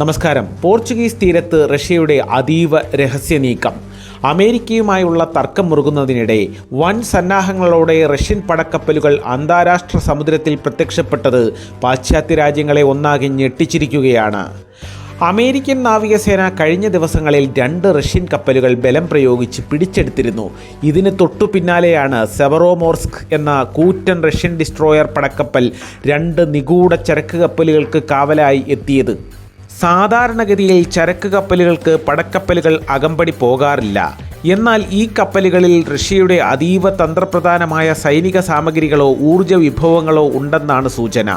നമസ്കാരം. പോർച്ചുഗീസ് തീരത്ത് റഷ്യയുടെ അതീവ രഹസ്യ നീക്കം. അമേരിക്കയുമായുള്ള തർക്കം മുറുകുന്നതിനിടെ വൻ സന്നാഹങ്ങളോടെ റഷ്യൻ പടക്കപ്പലുകൾ അന്താരാഷ്ട്ര സമുദ്രത്തിൽ പ്രത്യക്ഷപ്പെട്ടത് പാശ്ചാത്യ രാജ്യങ്ങളെ ഒന്നാകെ ഞെട്ടിച്ചിരിക്കുകയാണ്. അമേരിക്കൻ നാവികസേന കഴിഞ്ഞ ദിവസങ്ങളിൽ രണ്ട് റഷ്യൻ കപ്പലുകൾ ബലം പ്രയോഗിച്ച് പിടിച്ചെടുത്തിരുന്നു. ഇതിന് തൊട്ടു പിന്നാലെയാണ് സെവറോമോർസ്ക് എന്ന കൂറ്റൻ റഷ്യൻ ഡിസ്ട്രോയർ പടക്കപ്പൽ രണ്ട് നിഗൂഢ ചരക്ക് കപ്പലുകൾക്ക് കാവലായി എത്തിയത്. സാധാരണഗതിയിൽ ചരക്ക് കപ്പലുകൾക്ക് പടക്കപ്പലുകൾ അകമ്പടി പോകാറില്ല. എന്നാൽ ഈ കപ്പലുകളിൽ റഷ്യയുടെ അതീവ തന്ത്രപ്രധാനമായ സൈനിക സാമഗ്രികളോ ഊർജ വിഭവങ്ങളോ ഉണ്ടെന്നാണ് സൂചന.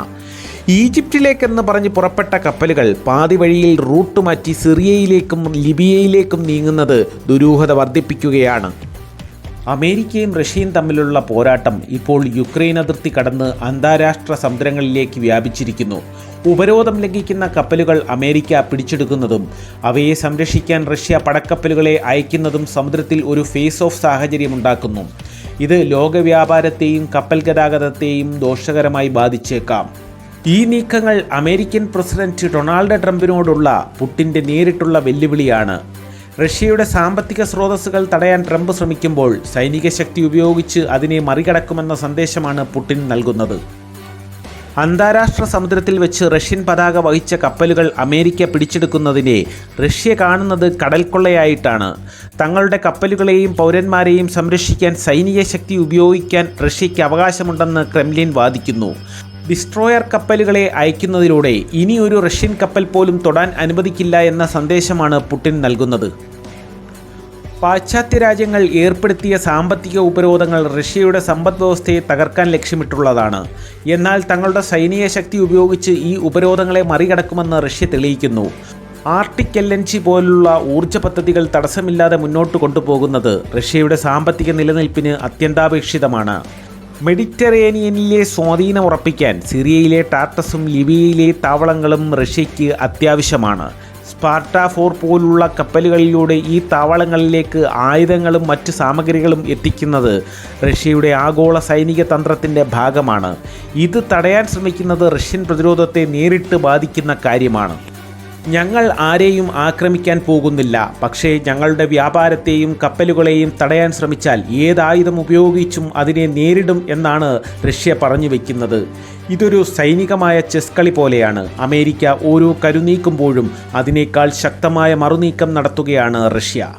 ഈജിപ്തിലേക്കെന്ന് പറഞ്ഞ് പുറപ്പെട്ട കപ്പലുകൾ പാതി വഴിയിൽ റൂട്ട് മാറ്റി സിറിയയിലേക്കും ലിബിയയിലേക്കും നീങ്ങുന്നത് ദുരൂഹത വർദ്ധിപ്പിക്കുകയാണ്. അമേരിക്കയും റഷ്യയും തമ്മിലുള്ള പോരാട്ടം ഇപ്പോൾ യുക്രൈൻ അതിർത്തി കടന്ന് അന്താരാഷ്ട്ര സമുദ്രങ്ങളിലേക്ക് വ്യാപിച്ചിരിക്കുന്നു. ഉപരോധം ലംഘിക്കുന്ന കപ്പലുകൾ അമേരിക്ക പിടിച്ചെടുക്കുന്നതും അവയെ സംരക്ഷിക്കാൻ റഷ്യ പടക്കപ്പലുകളെ അയക്കുന്നതും സമുദ്രത്തിൽ ഒരു ഫേസ് ഓഫ് സാഹചര്യമുണ്ടാക്കുന്നു. ഇത് ലോകവ്യാപാരത്തെയും കപ്പൽ ഗതാഗതത്തെയും ദോഷകരമായി ബാധിച്ചേക്കാം. ഈ നീക്കങ്ങൾ അമേരിക്കൻ പ്രസിഡന്റ് ഡൊണാൾഡ് ട്രംപിനോടുള്ള പുട്ടിന്റെ നേരിട്ടുള്ള വെല്ലുവിളിയാണ്. റഷ്യയുടെ സാമ്പത്തിക സ്രോതസ്സുകൾ തടയാൻ ട്രംപ് ശ്രമിക്കുമ്പോൾ സൈനിക ശക്തി ഉപയോഗിച്ച് അതിനെ മറികടക്കുമെന്ന സന്ദേശമാണ് പുടിൻ നൽകുന്നത്. അന്താരാഷ്ട്ര സമുദ്രത്തിൽ വെച്ച് റഷ്യൻ പതാക വഹിച്ച കപ്പലുകൾ അമേരിക്ക പിടിച്ചെടുക്കുന്നതിനെ റഷ്യ കാണുന്നത് കടൽക്കൊള്ളയായിട്ടാണ്. തങ്ങളുടെ കപ്പലുകളെയും പൗരന്മാരെയും സംരക്ഷിക്കാൻ സൈനിക ശക്തി ഉപയോഗിക്കാൻ റഷ്യയ്ക്ക് അവകാശമുണ്ടെന്ന് ക്രെംലിൻ വാദിക്കുന്നു. ഡിസ്ട്രോയർ കപ്പലുകളെ അയക്കുന്നതിലൂടെ ഇനി ഒരു റഷ്യൻ കപ്പൽ പോലും തൊടാൻ അനുവദിക്കില്ല എന്ന സന്ദേശമാണ് പുടിൻ നൽകുന്നത്. പാശ്ചാത്യ രാജ്യങ്ങൾ ഏർപ്പെടുത്തിയ സാമ്പത്തിക ഉപരോധങ്ങൾ റഷ്യയുടെ സമ്പദ് വ്യവസ്ഥയെ തകർക്കാൻ ലക്ഷ്യമിട്ടുള്ളതാണ്. എന്നാൽ തങ്ങളുടെ സൈനിക ശക്തി ഉപയോഗിച്ച് ഈ ഉപരോധങ്ങളെ മറികടക്കുമെന്ന് റഷ്യ തെളിയിക്കുന്നു. ആർട്ടിക് എൽ എൻ ജി പോലുള്ള ഊർജ പദ്ധതികൾ തടസ്സമില്ലാതെ മുന്നോട്ട് കൊണ്ടുപോകുന്നത് റഷ്യയുടെ സാമ്പത്തിക നിലനിൽപ്പിന് അത്യന്താപേക്ഷിതമാണ്. മെഡിറ്ററേനിയനിലെ സ്വാധീനം ഉറപ്പിക്കാൻ സിറിയയിലെ ടാർട്ടസും ലിബിയയിലെ താവളങ്ങളും റഷ്യയ്ക്ക് അത്യാവശ്യമാണ്. സ്പാർട്ട ഫോർ പോലുള്ള കപ്പലുകളിലൂടെ ഈ താവളങ്ങളിലേക്ക് ആയുധങ്ങളും മറ്റ് സാമഗ്രികളും എത്തിക്കുന്നത് റഷ്യയുടെ ആഗോള സൈനിക തന്ത്രത്തിന്റെ ഭാഗമാണ്. ഇത് തടയാൻ ശ്രമിക്കുന്നത് റഷ്യൻ പ്രതിരോധത്തെ നേരിട്ട് ബാധിക്കുന്ന കാര്യമാണ്. ഞങ്ങൾ ആരെയും ആക്രമിക്കാൻ പോകുന്നില്ല. പക്ഷേ ഞങ്ങളുടെ വ്യാപാരത്തെയും കപ്പലുകളെയും തടയാൻ ശ്രമിച്ചാൽ ഏതായുധം ഉപയോഗിച്ചും അതിനെ നേരിടും എന്നാണ് റഷ്യ പറഞ്ഞു വയ്ക്കുന്നത് ഇതൊരു സൈനികമായ ചെസ് കളി പോലെയാണ്. അമേരിക്ക ഓരോ കരുനീക്കുമ്പോഴും അതിനേക്കാൾ ശക്തമായ മറുനീക്കം നടത്തുകയാണ് റഷ്യ.